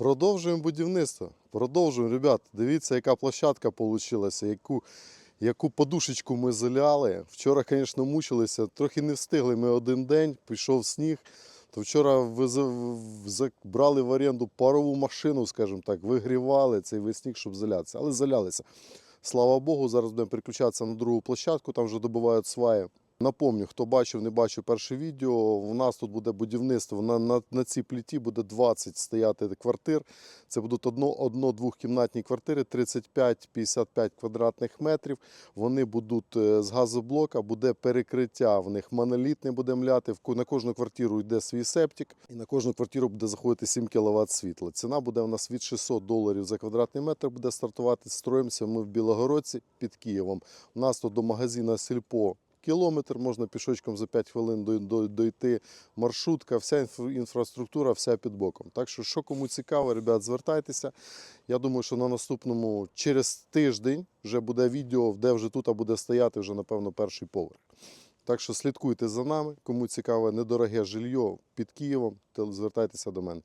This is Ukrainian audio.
Продовжуємо будівництво. Продовжуємо, ребят. Дивіться, яка площадка вийшла, яку, яку подушечку ми заляли. Вчора, звісно, мучилися. Трохи не встигли ми один день, пішов сніг. То вчора брали в оренду парову машину, скажімо так, вигрівали цей весь щоб залятися. Але залялися. Слава Богу, зараз будемо переключатися на другу площадку, там вже добувають сваї. Напомню, хто бачив, не бачив перше відео. У нас тут буде будівництво. На, на, на цій пліті буде 20 стояти квартир. Це будуть одно, одно двохкімнатні квартири, 35-55 квадратних метрів. Вони будуть е, з газоблока, буде перекриття. В них моноліт не буде мляти. На кожну квартиру йде свій септик, і на кожну квартиру буде заходити 7 кВт світла. Ціна буде у нас від 600 доларів за квадратний метр. Буде стартувати. Строїмося ми в Білогородці під Києвом. У нас тут до магазина Сільпо. Кілометр можна пішочком за 5 хвилин дой- дой- дойти. Маршрутка, вся інфраструктура, вся під боком. Так що, що кому цікаво, ребят, звертайтеся. Я думаю, що на наступному через тиждень вже буде відео, де вже тут буде стояти вже, напевно, перший поверх. Так що слідкуйте за нами. Кому цікаве недороге жилье під Києвом, звертайтеся до мене.